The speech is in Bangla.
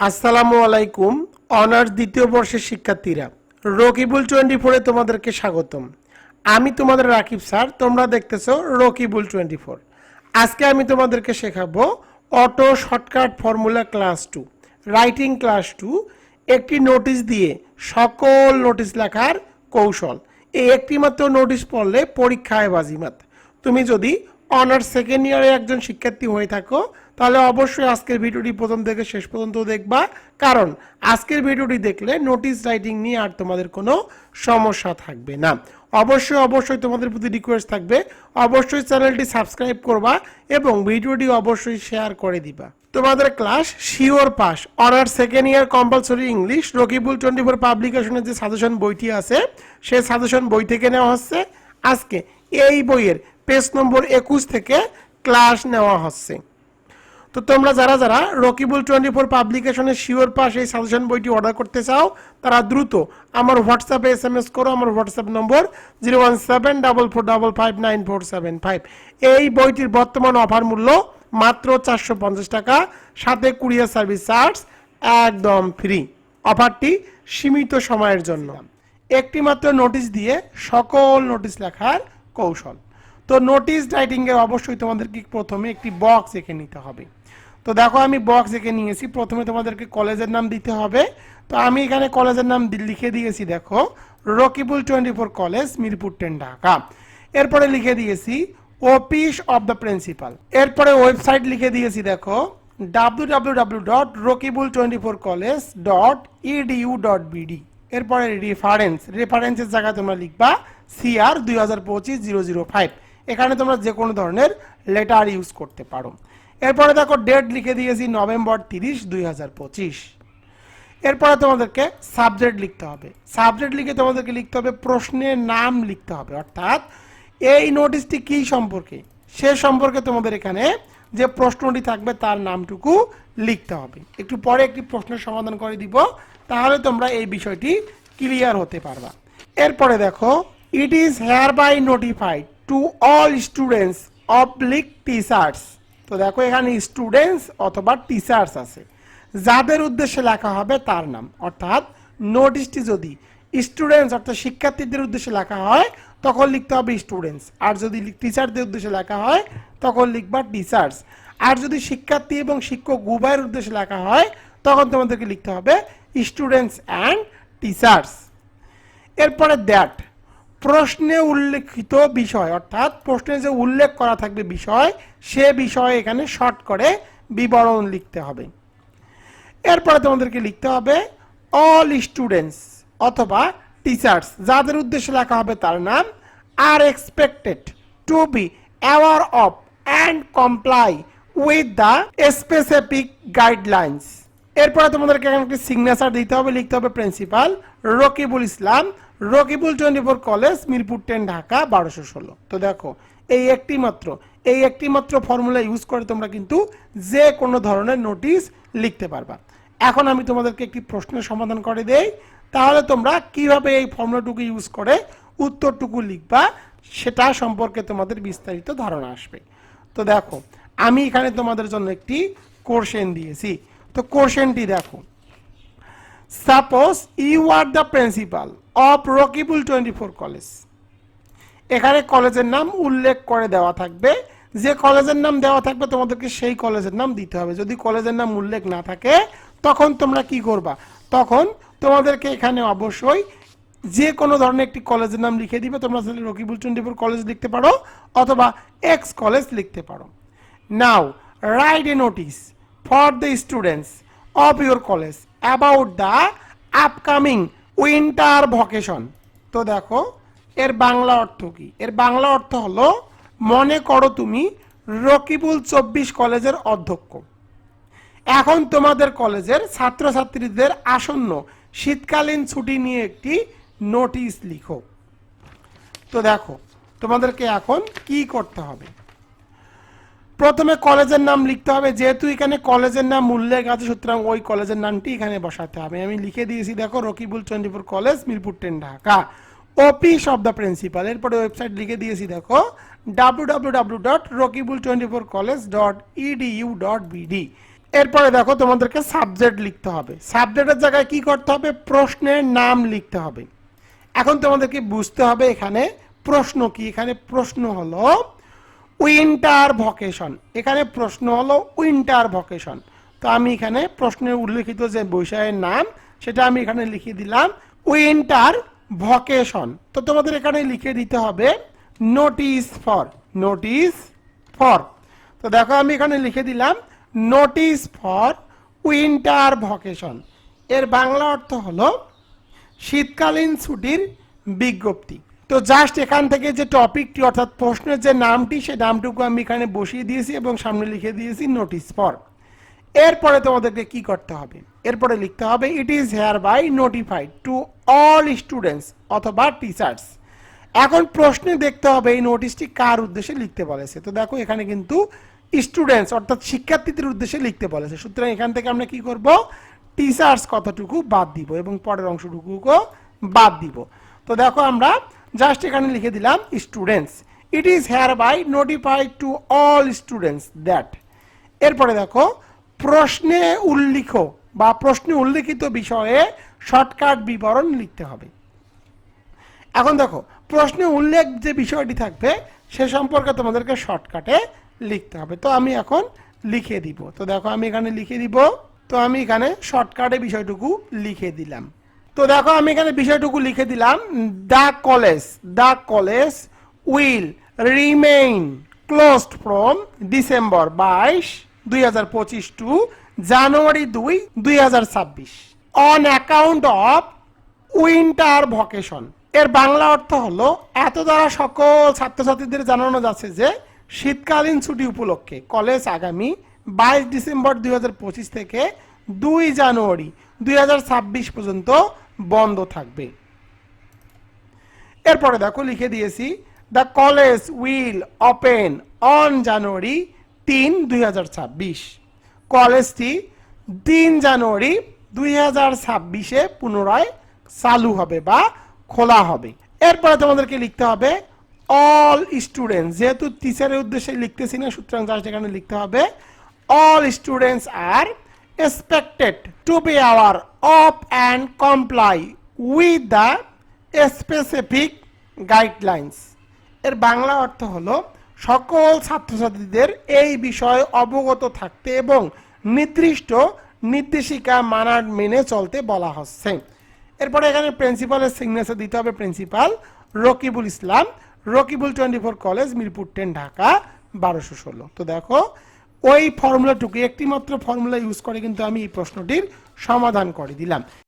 আসসালামু আলাইকুম, অনার্স দ্বিতীয় বর্ষের শিক্ষার্থীরা। রকিবুল টোয়েন্টি ফোরে তোমাদেরকে স্বাগতম। আমি তোমাদের রাকিব স্যার, তোমরা দেখতেছ রকিবুল টোয়েন্টি ফোর। আজকে আমি তোমাদেরকে শেখাবো auto shortcut formula class two, writing class two, একটি নোটিশ দিয়ে সকল নোটিশ লেখার কৌশল। এই একটি মাত্র নোটিশ পড়লে পরীক্ষায় বাজিমাত। তুমি যদি অনার্স সেকেন্ড ইয়ারে একজন শিক্ষার্থী হয়ে থাকো তাহলে অবশ্যই আজকের ভিডিওটি প্রথম থেকে শেষ পর্যন্ত দেখবা। কারণ আজকের ভিডিওটি দেখলে নোটিশ রাইটিং নিয়ে আর তোমাদের কোনো সমস্যা থাকবে না। অবশ্যই অবশ্যই তোমাদের প্রতি রিকোয়েস্ট থাকবে। অবশ্যই চ্যানেলটি সাবস্ক্রাইব করবা এবং ভিডিওটি অবশ্যই শেয়ার করে দিবা। তোমাদের class sure pass honours second year compulsory English Rakibul twenty four পাবলিকেশনের যে সাজেশন বইটি আছে, সেই সাজেশন বই থেকে নেওয়া হচ্ছে। আজকে এই বইয়ের পেজ নম্বর একুশ থেকে ক্লাস নেওয়া হচ্ছে। তো তোমরা যারা যারা রকিবুল টোয়েন্টি ফোর পাবলিকেশনের শিওর পাস এই সাজেশন বইটি অর্ডার করতে চাও, তারা দ্রুত আমার হোয়াটসঅ্যাপে এস এম এস করো, আমার WhatsApp number zero one seven double four double five nine four seven five এই বইটির বর্তমান অফার মূল্য মাত্র চারশো পঞ্চাশ টাকা, সাথে কুরিয়ার সার্ভিস চার্জ একদম ফ্রি অফারটি সীমিত সময়ের জন্য। একটি মাত্র নোটিশ দিয়ে সকল নোটিশ লেখার কৌশল। তো নোটিশ রাইটিংয়ে অবশ্যই তোমাদেরকে প্রথমে একটি বক্স এঁকে নিতে হবে। তো দেখো আমি বক্স এঁকে নিয়েছি। প্রথমে তোমাদেরকে কলেজের নাম দিতে হবে। তো আমি এখানে কলেজের নাম লিখে দিয়েছি, দেখো, Rakibul twenty four college, Mirpur ten Dhaka. এরপরে লিখে দিয়েছি অফিস অফ দ্য প্রিন্সিপাল এরপরে ওয়েবসাইট লিখে দিয়েছি, দেখো W W W dot Rakibul twenty four college dot edu dot BD এরপরে রেফারেন্স রেফারেন্সের জায়গায় তোমরা লিখবা সিআর দুই হাজার পঁচিশ জিরো জিরো ফাইভ এখানে তোমরা যে কোনো ধরনের লেটার ইউজ করতে পারো। এরপরে দেখো ডেট লিখে দিয়েছি নভেম্বর তিরিশ, দুই হাজার পঁচিশ। এরপরে তোমাদেরকে সাবজেক্ট লিখতে হবে। সাবজেক্ট লিখে তোমাদেরকে লিখতে হবে, প্রশ্নের নাম লিখতে হবে। অর্থাৎ এই নোটিশটি কী সম্পর্কে? সে সম্পর্কে তোমাদের এখানে যে প্রশ্নটি থাকবে তার নামটুকু লিখতে হবে। একটু পরে একটি প্রশ্নের সমাধান করে দিব, তাহলে তোমরা এই বিষয়টি ক্লিয়ার হতে পারবা। এরপরে দেখো it is hereby notified to all students oblique teachers তো দেখো, এখানে স্টুডেন্টস অথবা টিচার্স আছে। যাদের উদ্দেশ্যে লেখা হবে তার নাম। অর্থাৎ নোটিশটি যদি স্টুডেন্টস অর্থাৎ শিক্ষার্থীদের উদ্দেশ্যে লেখা হয়, তখন লিখতে হবে স্টুডেন্টস আর যদি টিচারদের উদ্দেশ্যে লেখা হয়, তখন লিখবা টিচার্স আর যদি শিক্ষার্থী এবং শিক্ষক উভয়ের উদ্দেশ্যে লেখা হয়, তখন তোমাদেরকে লিখতে হবে স্টুডেন্টস অ্যান্ড টিচার্স এরপরে দ্যাট প্রশ্নে উল্লেখিত বিষয়, অর্থাৎ প্রশ্নে যে উল্লেখ করা থাকবে বিষয়, সে বিষয়ে এখানে শর্ট করে বিবরণ লিখতে হবে। এরপরে তোমাদেরকে লিখতে হবে অল স্টুডেন্টস অথবা টিচার্স যাদের উদ্দেশ্যে লেখা হবে তার নাম আর expected to be aware of and comply with the specific guidelines এরপরে তোমাদেরকে এখানে একটি সিগনেচার দিতে হবে, লিখতে হবে principal Rakibul Islam Rakibul twenty four college, Mirpur ten, Dhaka, বারোশো ষোলো। তো দেখো, এই একটি মাত্র এই একটি মাত্র ফর্মুলা ইউজ করে তোমরা কিন্তু যে কোনো ধরনের নোটিশ লিখতে পারবা। এখন আমি তোমাদেরকে একটি প্রশ্নের সমাধান করে দেই। তাহলে তোমরা কীভাবে এই ফর্মুলাটুকু ইউজ করে উত্তরটুকু লিখবা, সেটা সম্পর্কে তোমাদের বিস্তারিত ধারণা আসবে। তো দেখো, আমি এখানে তোমাদের জন্য একটি কোর্সেন দিয়েছি। তো কোর্সেনটি দেখো suppose you are the principal of Rakibul twenty four college. এখানে কলেজের নাম উল্লেখ করে দেওয়া থাকবে। যে কলেজের নাম দেওয়া থাকবে, তোমাদেরকে সেই কলেজের নাম দিতে হবে। যদি কলেজের নাম উল্লেখ না থাকে, তখন তোমরা কি করবা? তখন তোমাদেরকে এখানে অবশ্যই যে কোনো ধরনের একটি কলেজের নাম লিখে দিবে। তোমরা তাহলে রকিবুল ফোর কলেজ লিখতে পারো, অথবা এক্স কলেজ লিখতে পারো। Now write a notice for the students of your college about the upcoming winter vacation. তো দেখো, এর বাংলা অর্থ কি? এর বাংলা অর্থ হলো, মনে করো তুমি রকিবুল চব্বিশ কলেজের অধ্যক্ষ। এখন তোমাদের কলেজের ছাত্রছাত্রীদের আসন্ন শীতকালীন ছুটি নিয়ে একটি নোটিশ লিখো। তো দেখো, তোমাদেরকে এখন কি করতে হবে? প্রথমে কলেজের নাম লিখতে হবে, যেহেতু এখানে কলেজের নাম উল্লেখ আছে, সুতরাং ওই কলেজের নামটি এখানে বসাতে হবে। আমি লিখে দিয়েছি, দেখো, Rakibul four college, Mirpur ten Dhaka. Office of the principal এরপরে ওয়েবসাইট লিখে দিয়েছি, দেখো W W W dot Rakibul twenty four college dot edu dot BD এরপরে দেখো, তোমাদেরকে সাবজেক্ট লিখতে হবে। সাবজেক্টের জায়গায় কি করতে হবে? প্রশ্নের নাম লিখতে হবে। এখন তোমাদেরকে বুঝতে হবে এখানে প্রশ্ন কি? এখানে প্রশ্ন হলো উইন্টার ভকেশন। এখানে প্রশ্ন হলো উইন্টার ভকেশন। তো আমি এখানে প্রশ্নে উল্লেখিত যে বিষয়ের নাম, সেটা আমি এখানে লিখে দিলাম, উইন্টার ভকেশন। তো তোমাদের এখানে লিখে দিতে হবে নোটিস ফর নোটিস ফর তো দেখো আমি এখানে লিখে দিলাম নোটিস ফর উইন্টার ভকেশন। এর বাংলা অর্থ হলো, শীতকালীন ছুটির বিজ্ঞপ্তি। তো জাস্ট এখান থেকে যে টপিকটি অর্থাৎ প্রশ্নের যে নামটি সেই নামটুকু আমি এখানে বসিয়ে দিয়েছি এবং সামনে লিখে দিয়েছি নোটিস ফর এরপরে তোমাদেরকে কি করতে হবে? এরপরে লিখতে হবে it is hereby notified to all students অথবা টিচার্স এখন প্রশ্নে দেখতে হবে এই নোটিশটি কার উদ্দেশ্যে লিখতে বলেছে? তো দেখো, এখানে কিন্তু স্টুডেন্টস অর্থাৎ শিক্ষার্থীদের উদ্দেশ্যে লিখতে বলেছে। সুতরাং এখান থেকে আমরা কি করব? টিচার্স কতটুকু বাদ দিব এবং পরের অংশটুকুও বাদ দিব। তো দেখো, আমরা জাস্ট এখানে লিখে দিলাম students it is hereby notified to all students that এরপরে দেখো, প্রশ্নে উল্লিখ বা প্রশ্নে উল্লিখিত বিষয়ে শর্টকাট বিবরণ লিখতে হবে। এখন দেখো, প্রশ্নে উল্লেখ যে বিষয়টি থাকবে, সে সম্পর্কে তোমাদেরকে শর্টকাটে লিখতে হবে। তো আমি এখন লিখে দিব। তো দেখো, আমি এখানে লিখে দিব। তো আমি এখানে শর্টকাটে বিষয়টুকু লিখে দিলাম। তো দেখো, আমি এখানে বিষয়টুকু লিখে দিলাম। The college the college will remain closed from December বাইশ, দুই হাজার পঁচিশ টু জানুয়ারি দুই দুই হাজার ছাব্বিশ on account of winter vacation এর বাংলা অর্থ হলো, এত দ্বারা সকল ছাত্রছাত্রীদের জানানো যাচ্ছে যে শীতকালীন ছুটি উপলক্ষে কলেজ আগামী বাইশ ডিসেম্বর দুই হাজার পঁচিশ থেকে দুই জানুয়ারি দুই হাজার ছাব্বিশ পর্যন্ত বন্ধ থাকবে। এরপরে দেখো লিখে দিয়েছি the college will open on January তিন, দুই কলেজটি তিন জানুয়ারি দুই ছাব্বিশে পুনরায় চালু হবে বা খোলা হবে। এরপরে তোমাদেরকে লিখতে হবে অল স্টুডেন্টস যেহেতু টিচারের উদ্দেশ্যে লিখতেছি না সুতরাং জাস্ট এখানে লিখতে হবে all students are expected to be aware of and comply with the specific guidelines এর বাংলা অর্থ হলো, সকল ছাত্রছাত্রীদের এই বিষয়ে অবগত থাকতে এবং নির্দিষ্ট নির্দেশিকা মানার মেনে চলতে বলা হচ্ছে। এরপরে এখানে প্রিন্সিপালের সিগনেচার দিতে হবে principal Rakibul Islam, Rakibul twenty four college, Mirpur ten Dhaka, বারোশো ষোলো। তো দেখো ওই ফর্মুলাটুকু একটি মাত্র ফর্মুলা ইউজ করে কিন্তু আমি এই প্রশ্নটির সমাধান করে দিলাম।